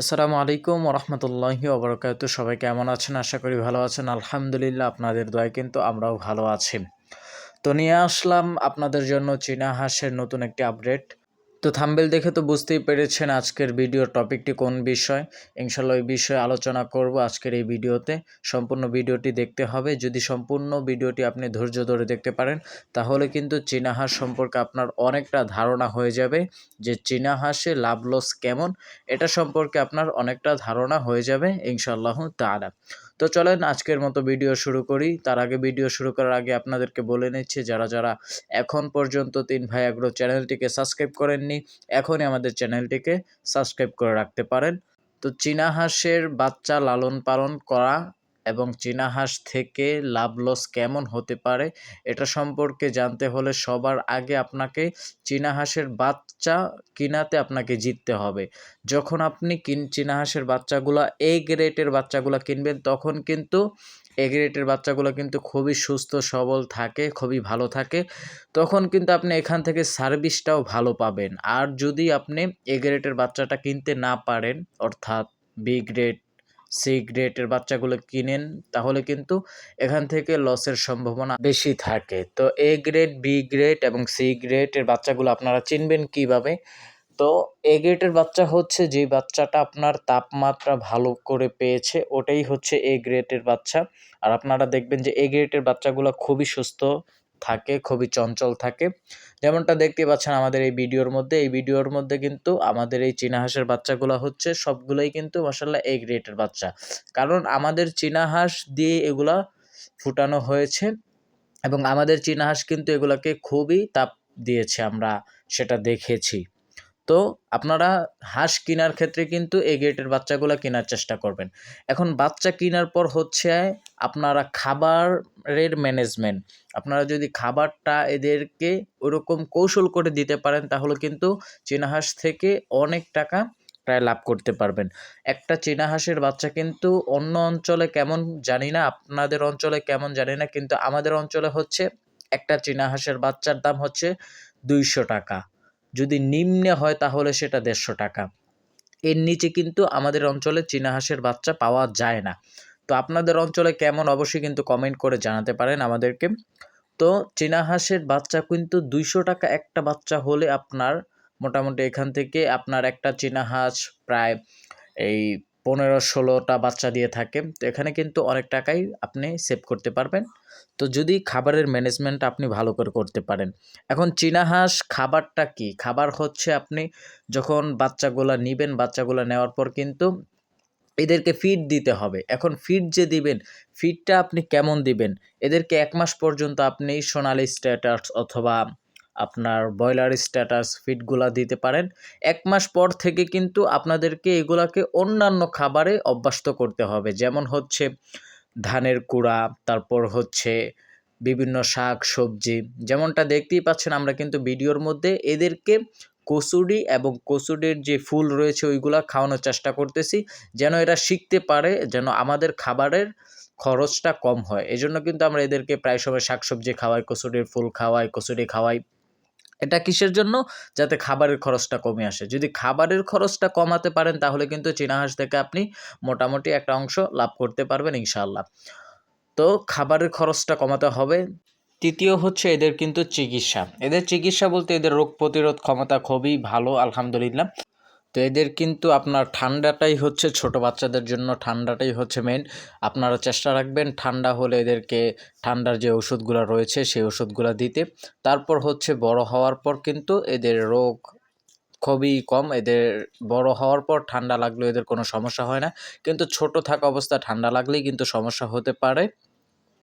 আসসালামু আলাইকুম ওরহমতুল্লাহি ওবরকাত। সবাই কেমন আছেন? আশা করি ভালো আছেন। আলহামদুলিল্লাহ, আপনাদের দয় কিন্তু আমরাও ভালো আছি। তো নিয়ে আসলাম আপনাদের জন্য চীনা হাঁসের নতুন একটি আপডেট তো থাম্বেল দেখে তো বুঝতেই পেরেছেন আজকের ভিডিওর টপিকটি কোন বিষয়। ইনশাল্লাহ ওই বিষয়ে আলোচনা করব আজকের এই ভিডিওতে। সম্পূর্ণ ভিডিওটি দেখতে হবে। যদি সম্পূর্ণ ভিডিওটি আপনি ধৈর্য ধরে দেখতে পারেন, তাহলে কিন্তু চীনা হাঁস সম্পর্কে আপনার অনেকটা ধারণা হয়ে যাবে যে চীনা হাঁসে লাভ লস কেমন। এটা সম্পর্কে আপনার অনেকটা ধারণা হয়ে যাবে ইনশাল্লাহ তারা তো চলেন আজকের মতো ভিডিও শুরু করি। তার আগে ভিডিও শুরু করার আগে আপনাদেরকে বলে নিচ্ছি, যারা যারা এখন পর্যন্ত তিন ভাই আগ্রো চ্যানেলটিকে সাবস্ক্রাইব করেননি এখনই আমাদের চ্যানেলটিকে সাবস্ক্রাইব করে রাখতে পারেন। তো চীনা হাঁসের বাচ্চা লালন পালন করা এবং চীনা হাঁস থেকে লাভ লস কেমন হতে পারে, এটা সম্পর্কে জানতে হলে সবার আগে আপনাকে চীনা হাঁসের বাচ্চা কিনাতে আপনাকে জিততে হবে। যখন আপনি কিন, চীনা হাঁসের বাচ্চাগুলো এ গ্রেটের বাচ্চাগুলো কিনবেন, তখন কিন্তু এ গ্রেটের বাচ্চাগুলো কিন্তু খুবই সুস্থ, সবল থাকে, খুবই ভালো থাকে। তখন কিন্তু আপনি এখান থেকে সার্ভিসটাও ভালো পাবেন। আর যদি আপনি এ গ্রেটের বাচ্চাটা কিনতে না পারেন, অর্থাৎ বি গ্রেড সি গ্রেডের বাচ্চাগুলো কিনেন, তাহলে কিন্তু এখান থেকে লসের সম্ভাবনা বেশি থাকে। তো এ গ্রেড বি গ্রেড এবং সি গ্রেডের বাচ্চাগুলো আপনারা চিনবেন কীভাবে? তো এ গ্রেডের বাচ্চা হচ্ছে যে বাচ্চাটা আপনার তাপমাত্রা ভালো করে পেয়েছে, ওটাই হচ্ছে এ বাচ্চা। আর আপনারা দেখবেন যে এ গ্রেডের বাচ্চাগুলো খুবই সুস্থ থাকে, খুবই চঞ্চল থাকে। যেমনটা দেখতে পাচ্ছেন আমাদের এই ভিডিওর মধ্যে, এই ভিডিওর মধ্যে কিন্তু আমাদের এই চীনা হাঁসের বাচ্চাগুলো হচ্ছে সবগুলোই কিন্তু মাসাল্লাহ এ গ্রেটের বাচ্চা। কারণ আমাদের চীনা হাঁস দিয়ে এগুলা ফুটানো হয়েছে এবং আমাদের চীনা হাঁস কিন্তু এগুলাকে খুবই তাপ দিয়েছে আমরা সেটা দেখেছি। তো আপনারা হাঁস কেনার ক্ষেত্রে কিন্তু এই গেটের বাচ্চাগুলো কেনার চেষ্টা করবেন। এখন বাচ্চা কেনার পর হচ্ছে আপনারা খাবারের ম্যানেজমেন্ট আপনারা যদি খাবারটা এদেরকে ওরকম কৌশল করে দিতে পারেন, তাহলে কিন্তু চীনা হাঁস থেকে অনেক টাকা প্রায় লাভ করতে পারবেন। একটা চীনা হাঁসের বাচ্চা কিন্তু অন্য অঞ্চলে কেমন জানি না, আপনাদের অঞ্চলে কেমন জানি না, কিন্তু আমাদের অঞ্চলে হচ্ছে একটা চীনা হাঁসের বাচ্চার দাম হচ্ছে দুইশো টাকা। যদি নিম্নে হয় তাহলে সেটা দেড়শো টাকা। এর নিচে কিন্তু আমাদের অঞ্চলে চীনা হাঁসের বাচ্চা পাওয়া যায় না। তো আপনাদের অঞ্চলে কেমন? অবশ্যই কিন্তু কমেন্ট করে জানাতে পারেন আমাদেরকে। তো চীনা হাঁসের বাচ্চা কিন্তু দুইশো টাকা একটা বাচ্চা হলে আপনার মোটামুটি এখান থেকে আপনার একটা চীনা হাঁস প্রায় এই পনেরো ষোলোটা বাচ্চা দিয়ে থাকে। তো এখানে কিন্তু অনেক টাকাই আপনি সেভ করতে পারবেন। তো যদি খাবারের ম্যানেজমেন্ট আপনি ভালো করে করতে পারেন। এখন চীনা হাঁস খাবারটা কি? খাবার হচ্ছে আপনি যখন বাচ্চাগুলা নিবেন, বাচ্চাগুলো নেওয়ার পর কিন্তু এদেরকে ফিড দিতে হবে। এখন ফিড যে দিবেন ফিডটা আপনি কেমন দিবেন? এদেরকে এক মাস পর্যন্ত আপনি সোনালি স্ট্যাটাস অথবা আপনার ব্রয়লার স্ট্যাটাস ফিডগুলা দিতে পারেন। এক মাস পর থেকে কিন্তু আপনাদেরকে এগুলাকে অন্যান্য খাবারে অভ্যস্ত করতে হবে। যেমন হচ্ছে ধানের কুড়া, তারপর হচ্ছে বিভিন্ন শাক, সবজি। যেমনটা দেখতেই পাচ্ছেন, আমরা কিন্তু ভিডিওর মধ্যে এদেরকে কচুরি এবং কচুরির যে ফুল রয়েছে, ওইগুলা খাওয়ানোর চেষ্টা করতেছি, যেন এরা শিখতে পারে যেন আমাদের খাবারের খরচটা কম হয়। এজন্য কিন্তু আমরা এদেরকে প্রায় সময় শাকসবজি খাওয়াই, কচুরির ফুল খাওয়াই, কচুরি খাওয়াই। এটা কিসের জন্য? যাতে খাবারের খরচটা কমে আসে। যদি খাবারের খরচটা কমাতে পারেন, তাহলে কিন্তু চীনা হাঁস থেকে আপনি মোটামুটি একটা অংশ লাভ করতে পারবেন ইনশাল্লাহ তো খাবারের খরচটা কমাতে হবে। তৃতীয় হচ্ছে এদের কিন্তু চিকিৎসা। এদের চিকিৎসা বলতে এদের রোগ প্রতিরোধ ক্ষমতা খুবই ভালো, আলহামদুলিল্লাহ। তো এদের কিন্তু আপনার ঠান্ডাটাই হচ্ছে ছোট বাচ্চাদের জন্য ঠান্ডাটাই হচ্ছে মেন আপনারা চেষ্টা রাখবেন ঠান্ডা হলে এদেরকে ঠান্ডার যে ওষুধগুলো রয়েছে সেই ওষুধগুলো দিতে। তারপর হচ্ছে বড় হওয়ার পর কিন্তু এদের রোগ খুবই কম। এদের বড় হওয়ার পর ঠান্ডা লাগলেও এদের কোনো সমস্যা হয় না। কিন্তু ছোট থাকা অবস্থা ঠান্ডা লাগলেই কিন্তু সমস্যা হতে পারে।